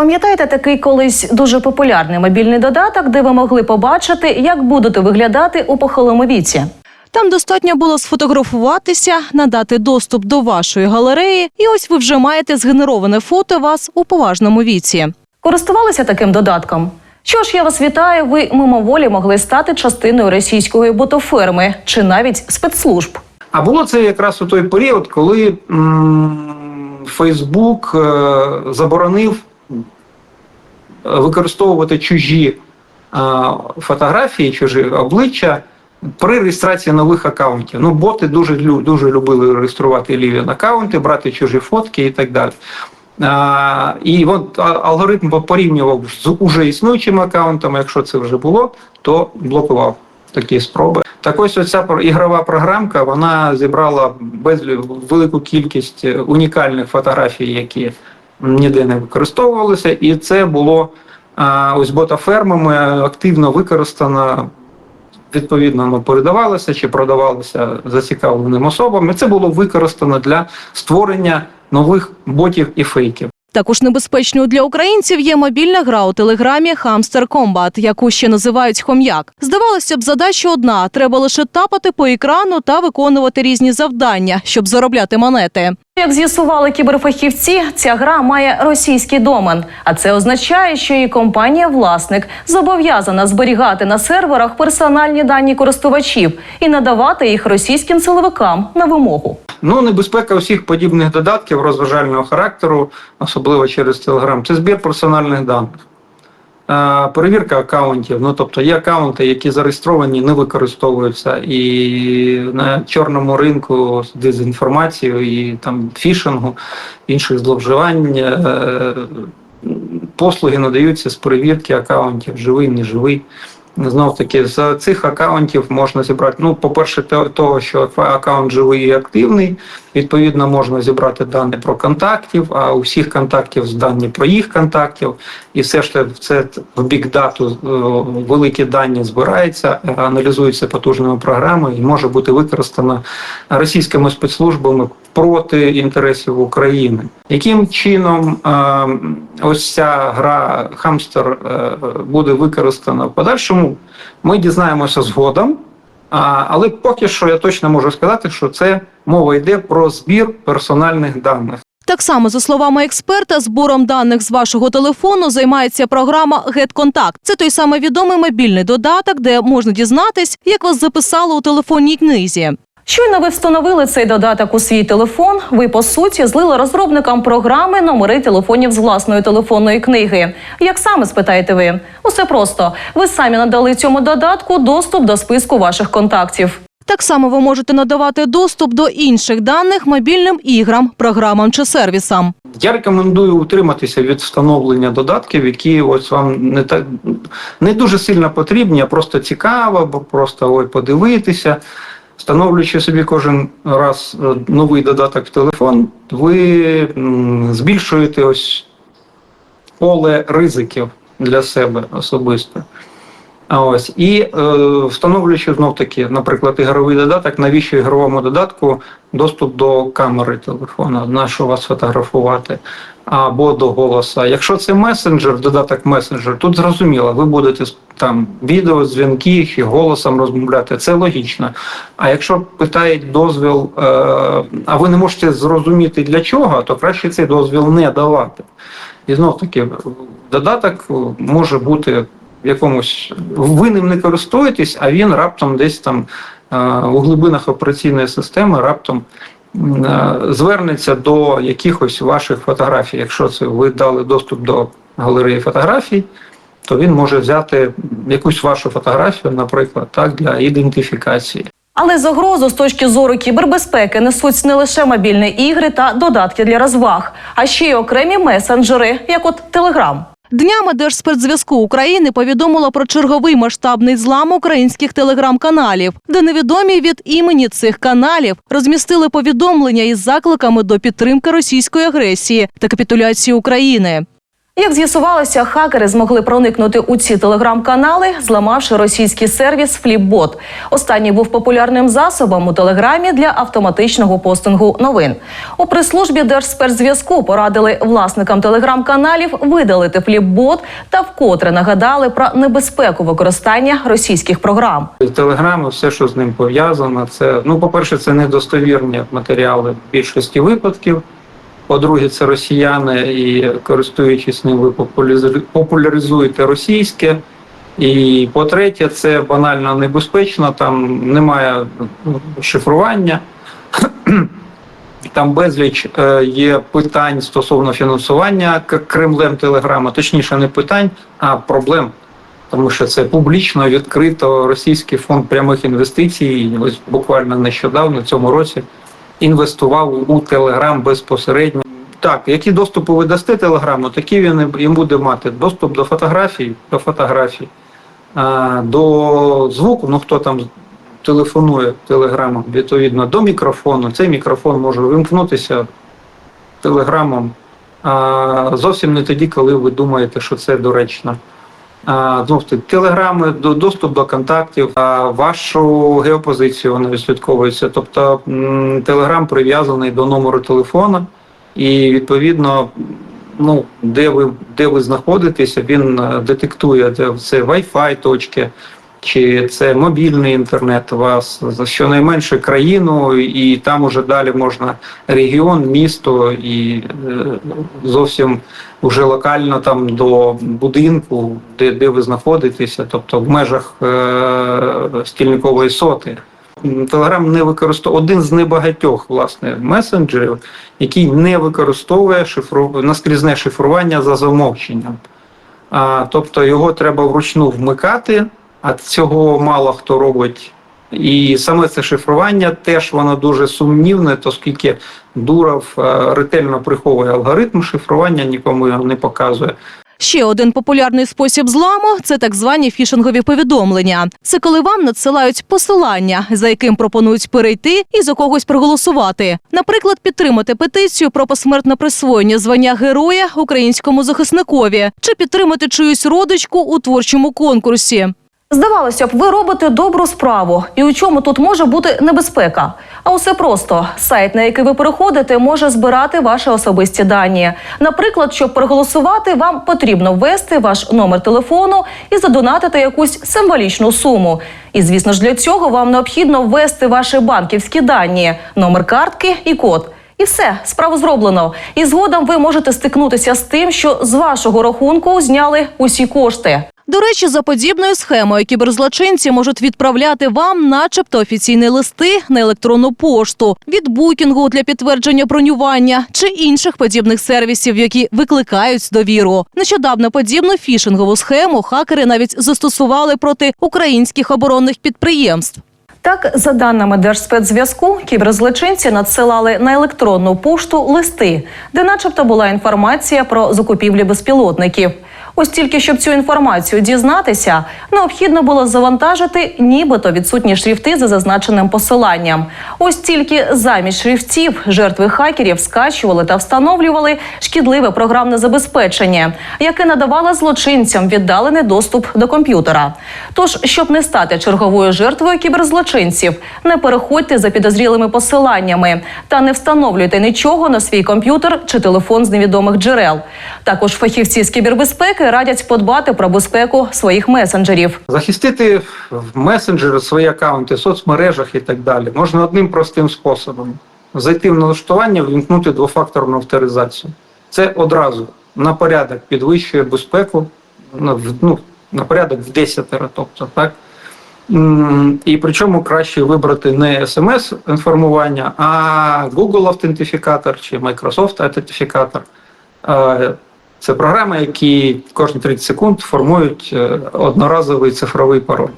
Пам'ятаєте такий колись дуже популярний мобільний додаток, де ви могли побачити, як будете виглядати у похилому віці? Там достатньо було сфотографуватися, надати доступ до вашої галереї, і ось ви вже маєте згенероване фото вас у поважному віці. Користувалися таким додатком? Що ж, я вас вітаю. Ви мимоволі могли стати частиною російської ботоферми чи навіть спецслужб. А було це якраз у той період, коли м, Фейсбук е, заборонив використовувати чужі фотографії, чужі обличчя при реєстрації нових акаунтів. Ну, боти дуже, дуже любили реєструвати ліві акаунти, брати чужі фотки і так далі. А, і от алгоритм порівнював з уже існуючими акаунтами. Якщо це вже було, то блокував такі спроби. Так ось оця ігрова програмка вона зібрала велику кількість е, унікальних фотографій, які ніде не використовувалися, і це було а, ось ботафермами активно використано. Відповідно, воно передавалося чи продавалося зацікавленим особам. І це було використано для створення нових ботів і фейків. Також небезпечною для українців є мобільна гра у телеграмі Hamster Combat, яку ще називають хом'як. Здавалося б, задача одна: треба лише тапати по екрану та виконувати різні завдання, щоб заробляти монети. Як з'ясували кіберфахівці, ця гра має російський домен, а це означає, що її компанія-власник зобов'язана зберігати на серверах персональні дані користувачів і надавати їх російським силовикам на вимогу. Ну, небезпека усіх подібних додатків розважального характеру, особливо через Телеграм, це збір персональних даних. Е, Перевірка акаунтів. Ну, тобто є акаунти, які зареєстровані, не використовуються, і на чорному ринку з дезінформацією і там фішингу, інших зловживань. е, Послуги надаються з перевірки акаунтів, живий, не живий. Знов таки, з цих акаунтів можна зібрати. Ну, по-перше, того, що акаунт живий і активний. Відповідно, можна зібрати дані про контактів, а у всіх контактів дані про їх контактів. І все ж це в бікдату е, великі дані збираються, е, аналізуються потужними програмами і може бути використано російськими спецслужбами проти інтересів України. Яким чином е, ось ця гра хамстер буде використана в подальшому? Ми дізнаємося згодом. Але поки що я точно можу сказати, що це мова йде про збір персональних даних. Так само, за словами експерта, збором даних з вашого телефону займається програма GetContact. Це той самий відомий мобільний додаток, де можна дізнатись, як вас записали у телефонній книзі. Щойно ви встановили цей додаток у свій телефон. Ви по суті злили розробникам програми номери телефонів з власної телефонної книги. Як саме спитаєте ви? Усе просто ви самі надали цьому додатку доступ до списку ваших контактів. Так само ви можете надавати доступ до інших даних мобільним іграм, програмам чи сервісам. Я рекомендую утриматися від встановлення додатків, які ось вам не так не дуже сильно потрібні, а просто цікаво, або просто ой, подивитися. Встановлюючи собі кожен раз е, новий додаток в телефон, ви збільшуєте ось поле ризиків для себе особисто. Ось і е, встановлюючи знов таки, наприклад, ігровий додаток, навіщо ігровому додатку доступ до камери телефона, на що вас фотографувати, або до голоса. Якщо це месенджер, додаток месенджер, тут зрозуміло, ви будете там відео, дзвінки і голосом розмовляти. Це логічно. А якщо питають дозвіл, е, а ви не можете зрозуміти для чого, то краще цей дозвіл не давати. І знов таки, додаток може бути якомусь ви ним не користуєтесь, а він раптом десь там е, у глибинах операційної системи раптом е, звернеться до якихось ваших фотографій. Якщо це ви дали доступ до галереї фотографій, то він може взяти якусь вашу фотографію, наприклад, так для ідентифікації. Але загрозу з точки зору кібербезпеки несуть не лише мобільні ігри та додатки для розваг, а ще й окремі месенджери, як от Телеграм. Днями Держспецзв'язку України повідомило про черговий масштабний злам українських телеграм-каналів, де невідомі від імені цих каналів розмістили повідомлення із закликами до підтримки російської агресії та капітуляції України. Як з'ясувалося, хакери змогли проникнути у ці телеграм-канали, зламавши російський сервіс Flipbot. Останній був популярним засобом у телеграмі для автоматичного постингу новин. У прес-службі Держспецзв'язку порадили власникам телеграм-каналів видалити Flipbot та вкотре нагадали про небезпеку використання російських програм. Телеграм все, що з ним пов'язано, це ну, по-перше, це недостовірні матеріали в більшості випадків. По-друге, це росіяни, і користуючись ним, ви популяризуєте російське. І по-третє, це банально небезпечно, там немає ну, шифрування. Там безліч е, є питань стосовно фінансування Кремлем Телеграма, точніше, не питань, а проблем. Тому що це публічно відкрито російський фонд прямих інвестицій. Ось буквально нещодавно в цьому році інвестував у Телеграм безпосередньо. Так, які доступи ви дасте Телеграму, такі він і- буде мати. Доступ до фотографій, до фотографій, до звуку, ну хто там телефонує телеграмом, відповідно, до мікрофону. Цей мікрофон може вимкнутися телеграмом зовсім не тоді, коли ви думаєте, що це доречно. Знов телеграми, до- доступ до контактів, вашу геопозицію вони відслідковуються. Тобто телеграм прив'язаний до номеру телефона, і відповідно, ну, де ви, де ви знаходитеся, він е, детектує, де це Wi-Fi точки, чи це мобільний інтернет у вас, за щонайменше країну, і там уже далі можна регіон, місто і е, зовсім уже локально там до будинку, де, де ви знаходитеся, тобто в межах е, стільникової соти. Телеграм не використовує один з небагатьох власне месенджерів, який не використовує шифру... наскрізне шифрування за замовченням. А, тобто його треба вручну вмикати, а цього мало хто робить. І саме це шифрування теж воно дуже сумнівне, оскільки Дуров е, ретельно приховує алгоритм шифрування, нікому його не показує. Ще один популярний спосіб зламу це так звані фішингові повідомлення. Це коли вам надсилають посилання, за яким пропонують перейти і за когось проголосувати. Наприклад, підтримати петицію про посмертне присвоєння звання героя українському захисникові, чи підтримати чиюсь родичку у творчому конкурсі. Здавалося б, ви робите добру справу, і у чому тут може бути небезпека? А усе просто сайт, на який ви переходите, може збирати ваші особисті дані. Наприклад, щоб проголосувати, вам потрібно ввести ваш номер телефону і задонатити якусь символічну суму. І звісно ж, для цього вам необхідно ввести ваші банківські дані, номер картки і код. І все, справу зроблено. І згодом ви можете стикнутися з тим, що з вашого рахунку зняли усі кошти. До речі, за подібною схемою кіберзлочинці можуть відправляти вам, начебто, офіційні листи на електронну пошту від букінгу для підтвердження бронювання чи інших подібних сервісів, які викликають довіру. Нещодавно подібну фішингову схему хакери навіть застосували проти українських оборонних підприємств. Так, за даними Держспецзв'язку, кіберзлочинці надсилали на електронну пошту листи, де, начебто, була інформація про закупівлі безпілотників. Ось тільки щоб цю інформацію дізнатися, необхідно було завантажити нібито відсутні шрифти за зазначеним посиланням. Ось тільки замість шрифтів жертви хакерів скачували та встановлювали шкідливе програмне забезпечення, яке надавало злочинцям віддалений доступ до комп'ютера. Тож, щоб не стати черговою жертвою кіберзлочинців, не переходьте за підозрілими посиланнями та не встановлюйте нічого на свій комп'ютер чи телефон з невідомих джерел. Також фахівці з кібербезпеки радять подбати про безпеку своїх месенджерів. Захистити в месенджери свої аккаунти, в соцмережах і так далі можна одним простим способом: зайти в налаштування, вімкнути двофакторну авторизацію. Це одразу на порядок підвищує безпеку, ну, на порядок в десятеро, тобто так. І причому краще вибрати не смс-інформування, а Google автентифікатор чи Microsoft автентифікатор. Це програми, які кожні 30 секунд формують е, одноразовий цифровий пароль.